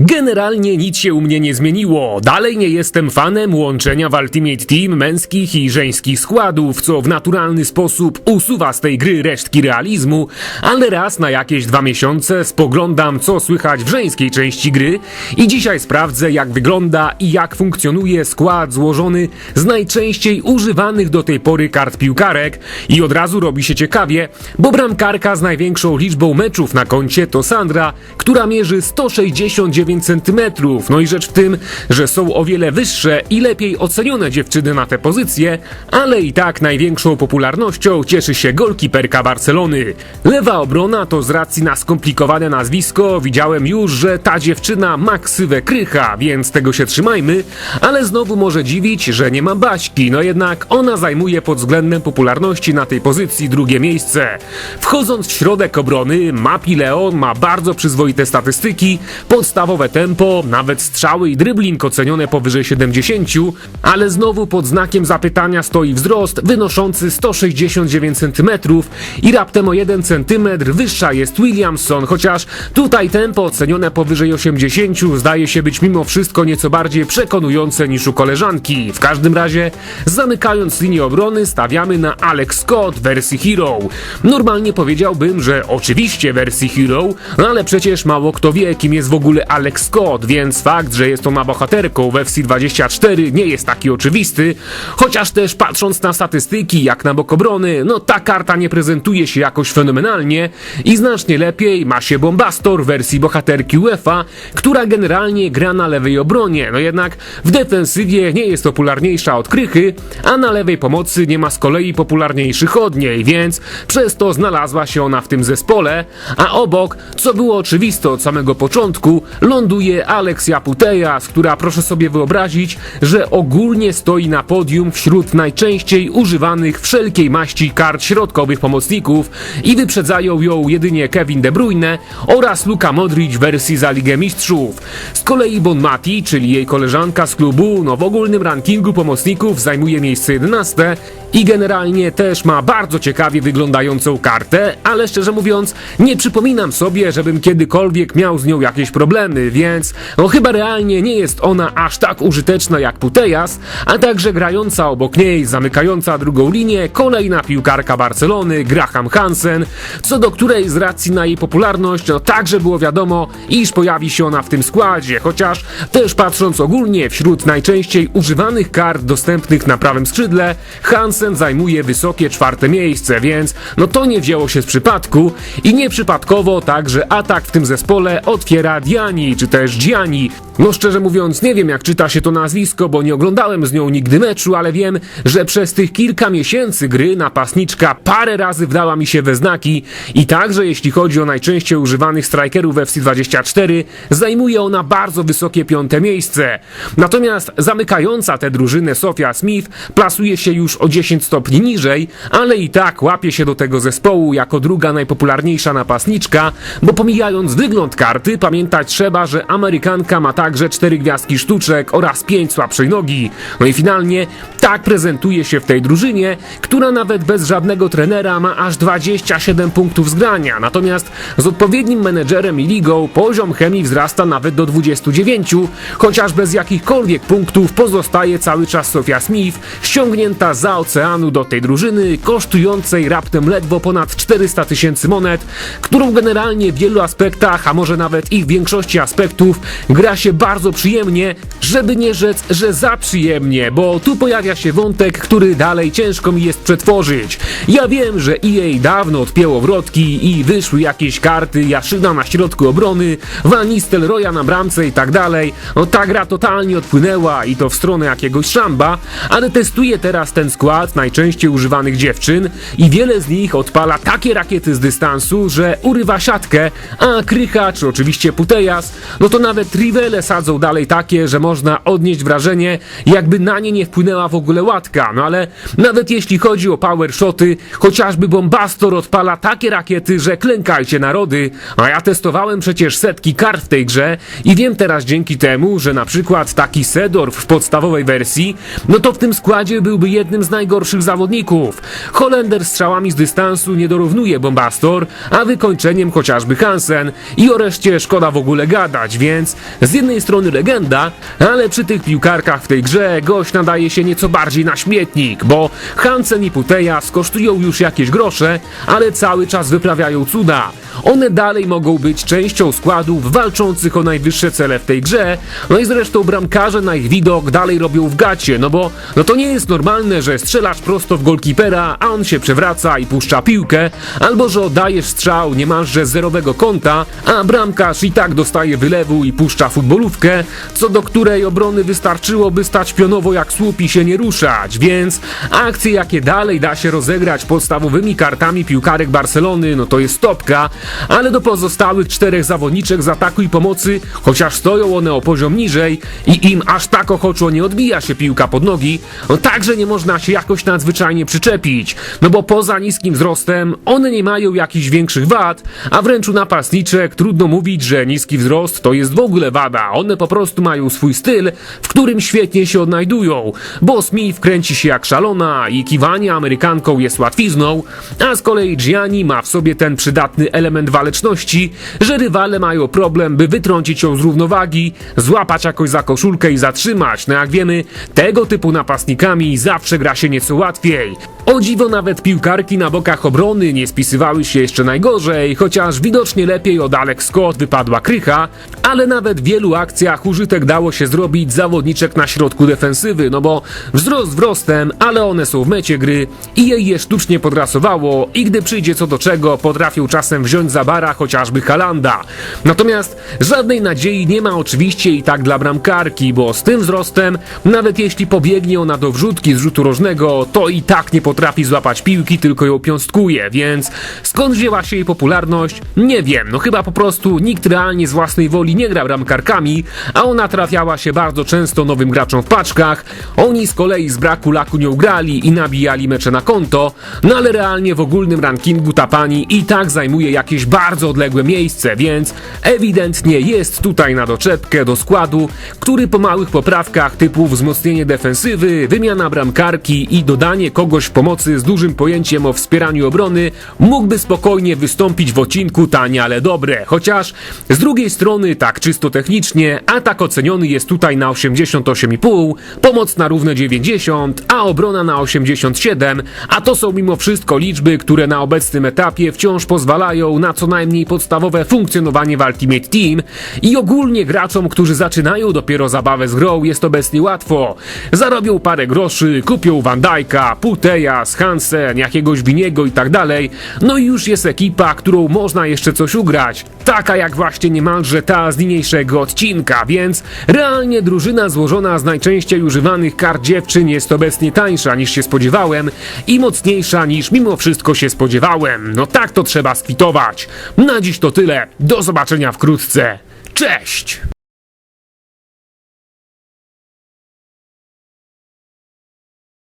Generalnie nic się u mnie nie zmieniło. Dalej nie jestem fanem łączenia w Ultimate Team męskich i żeńskich składów, co w naturalny sposób usuwa z tej gry resztki realizmu, ale raz na jakieś dwa miesiące spoglądam, co słychać w żeńskiej części gry i dzisiaj sprawdzę, jak wygląda i jak funkcjonuje skład złożony z najczęściej używanych do tej pory kart piłkarek i od razu robi się ciekawie, bo bramkarka z największą liczbą meczów na koncie to Sandra, która mierzy 169 cm. No i rzecz w tym, że są o wiele wyższe i lepiej ocenione dziewczyny na tę pozycję, ale i tak największą popularnością cieszy się golkiperka Barcelony. Lewa obrona to z racji na skomplikowane nazwisko widziałem już, że ta dziewczyna ma ksywę krycha, więc tego się trzymajmy, ale znowu może dziwić, że nie ma Baśki, no jednak ona zajmuje pod względem popularności na tej pozycji drugie miejsce. Wchodząc w środek obrony, Mapi Leon ma bardzo przyzwoite statystyki, tempo, nawet strzały i dribbling ocenione powyżej 70, ale znowu pod znakiem zapytania stoi wzrost wynoszący 169 cm i raptem o 1 cm wyższa jest Williamson, chociaż tutaj tempo ocenione powyżej 80 zdaje się być mimo wszystko nieco bardziej przekonujące niż u koleżanki. W każdym razie, zamykając linię obrony, stawiamy na Alex Scott wersji Hero. Normalnie powiedziałbym, że oczywiście wersji Hero, no ale przecież mało kto wie, kim jest w ogóle Alex Scott, więc fakt, że jest ona bohaterką w FC24 nie jest taki oczywisty, chociaż też patrząc na statystyki, jak na bok obrony, no ta karta nie prezentuje się jakoś fenomenalnie i znacznie lepiej ma się Bombastor w wersji bohaterki UEFA, która generalnie gra na lewej obronie, no jednak w defensywie nie jest popularniejsza od Krychy, a na lewej pomocy nie ma z kolei popularniejszych od niej, więc przez to znalazła się ona w tym zespole, a obok, co było oczywiste od samego początku, ląduje Aleksia Putejas, która proszę sobie wyobrazić, że ogólnie stoi na podium wśród najczęściej używanych wszelkiej maści kart środkowych pomocników i wyprzedzają ją jedynie Kevin De Bruyne oraz Luka Modric w wersji za Ligę Mistrzów. Z kolei Bon Mati, czyli jej koleżanka z klubu, no w ogólnym rankingu pomocników zajmuje miejsce 11 i generalnie też ma bardzo ciekawie wyglądającą kartę, ale szczerze mówiąc nie przypominam sobie, żebym kiedykolwiek miał z nią jakieś problemy, więc no chyba realnie nie jest ona aż tak użyteczna jak Putejas, a także grająca obok niej, zamykająca drugą linię, kolejna piłkarka Barcelony, Graham Hansen, co do której z racji na jej popularność, no także było wiadomo, iż pojawi się ona w tym składzie, chociaż też patrząc ogólnie wśród najczęściej używanych kart dostępnych na prawym skrzydle, Hansen zajmuje wysokie czwarte miejsce, więc no to nie wzięło się z przypadku i nieprzypadkowo także atak w tym zespole otwiera Diani, czy też Gianni. No szczerze mówiąc nie wiem jak czyta się to nazwisko, bo nie oglądałem z nią nigdy meczu, ale wiem, że przez tych kilka miesięcy gry napastniczka parę razy wdała mi się we znaki i także jeśli chodzi o najczęściej używanych strikerów FC24, zajmuje ona bardzo wysokie piąte miejsce. Natomiast zamykająca tę drużynę Sofia Smith plasuje się już o 10 stopni niżej, ale i tak łapie się do tego zespołu jako druga najpopularniejsza napastniczka, bo pomijając wygląd karty, pamiętać trzeba, że Amerykanka ma także 4 gwiazdki sztuczek oraz 5 słabszej nogi. No i finalnie tak prezentuje się w tej drużynie, która nawet bez żadnego trenera ma aż 27 punktów z grania. Natomiast z odpowiednim menedżerem i ligą poziom chemii wzrasta nawet do 29, chociaż bez jakichkolwiek punktów pozostaje cały czas Sofia Smith, ściągnięta za oceanu do tej drużyny, kosztującej raptem ledwo ponad 400 tysięcy monet, którą generalnie w wielu aspektach, a może nawet i w większości aspektów, gra się bardzo przyjemnie, żeby nie rzec, że za przyjemnie, bo tu pojawia się wątek, który dalej ciężko mi jest przetworzyć. Ja wiem, że EA dawno odpięło wrotki i wyszły jakieś karty Jaszyna na środku obrony, Van Nistelrooya na bramce i tak dalej. No ta gra totalnie odpłynęła i to w stronę jakiegoś szamba, ale testuję teraz ten skład najczęściej używanych dziewczyn i wiele z nich odpala takie rakiety z dystansu, że urywa siatkę, a Krycha czy oczywiście Putejas, no to nawet Rivele sadzą dalej takie, że można odnieść wrażenie, jakby na nie nie wpłynęła w ogóle łatka. No ale nawet jeśli chodzi o power shoty, chociażby Bombastor odpala takie rakiety, że klękajcie narody, a ja testowałem przecież setki kart w tej grze i wiem teraz dzięki temu, że na przykład taki Sedorf w podstawowej wersji, no to w tym składzie byłby jednym z najgorszych najgorszych zawodników. Holender strzałami z dystansu nie dorównuje Bombastor, a wykończeniem chociażby Hansen i o reszcie szkoda w ogóle gadać, więc z jednej strony legenda, ale przy tych piłkarkach w tej grze gość nadaje się nieco bardziej na śmietnik, bo Hansen i Puteja skosztują już jakieś grosze, ale cały czas wyprawiają cuda. One dalej mogą być częścią składów walczących o najwyższe cele w tej grze, no i zresztą bramkarze na ich widok dalej robią w gacie, no bo no to nie jest normalne, że strzelasz prosto w golkipera, a on się przewraca i puszcza piłkę, albo że oddajesz strzał niemalże zerowego kąta, a bramkarz i tak dostaje wylewu i puszcza futbolówkę, co do której obrony wystarczyłoby stać pionowo jak słup i się nie ruszać, więc akcje jakie dalej da się rozegrać podstawowymi kartami piłkarek Barcelony, no to jest stopka, ale do pozostałych czterech zawodniczek z ataku i pomocy, chociaż stoją one o poziom niżej i im aż tak ochoczo nie odbija się piłka pod nogi, no także nie można się jakoś nadzwyczajnie przyczepić, no bo poza niskim wzrostem one nie mają jakichś większych wad, a wręcz u napastniczek trudno mówić, że niski wzrost to jest w ogóle wada, one po prostu mają swój styl, w którym świetnie się odnajdują, bo Smith kręci się jak szalona i kiwanie Amerykanką jest łatwizną, a z kolei Gianni ma w sobie ten przydatny element waleczności, że rywale mają problem, by wytrącić ją z równowagi, złapać jakoś za koszulkę i zatrzymać. No jak wiemy, tego typu napastnikami zawsze gra się nieco łatwiej. O dziwo nawet piłkarki na bokach obrony nie spisywały się jeszcze najgorzej, chociaż widocznie lepiej od Alex Scott wypadła krycha, ale nawet w wielu akcjach użytek dało się zrobić zawodniczek na środku defensywy, no bo wzrost wzrostem, ale one są w mecie gry i jej je sztucznie podrasowało i gdy przyjdzie co do czego, potrafią czasem wziąć za bara chociażby Halanda. Natomiast żadnej nadziei nie ma oczywiście i tak dla bramkarki, bo z tym wzrostem, nawet jeśli pobiegnie ona do wrzutki z rzutu rożnego, to i tak nie potrafi złapać piłki, tylko ją piąstkuje, więc skąd wzięła się jej popularność? Nie wiem, no chyba po prostu nikt realnie z własnej woli nie gra bramkarkami, a ona trafiała się bardzo często nowym graczom w paczkach, oni z kolei z braku laku nią grali i nabijali mecze na konto, no ale realnie w ogólnym rankingu ta pani i tak zajmuje jakieś bardzo odległe miejsce, więc ewidentnie jest tutaj na doczepkę do składu, który po małych poprawkach typu wzmocnienie defensywy, wymiana bramkarki i dodanie kogoś w pomocy z dużym pojęciem o wspieraniu obrony mógłby spokojnie wystąpić w odcinku tanie, ale dobre. Chociaż z drugiej strony, tak czysto technicznie, atak oceniony jest tutaj na 88,5, pomoc na równe 90, a obrona na 87, a to są mimo wszystko liczby, które na obecnym etapie wciąż pozwalają na co najmniej podstawowe funkcjonowanie w Ultimate Team i ogólnie graczom, którzy zaczynają dopiero zabawę z grą jest obecnie łatwo. Zarobią parę groszy, kupią Van Dijk'a, Puteja, Hansen, jakiegoś Winiego i tak dalej, no i już jest ekipa, którą można jeszcze coś ugrać. Taka jak właśnie niemalże ta z niniejszego odcinka, więc realnie drużyna złożona z najczęściej używanych kart dziewczyn jest obecnie tańsza niż się spodziewałem i mocniejsza niż mimo wszystko się spodziewałem. No tak to trzeba skwitować. Na dziś to tyle. Do zobaczenia wkrótce. Cześć!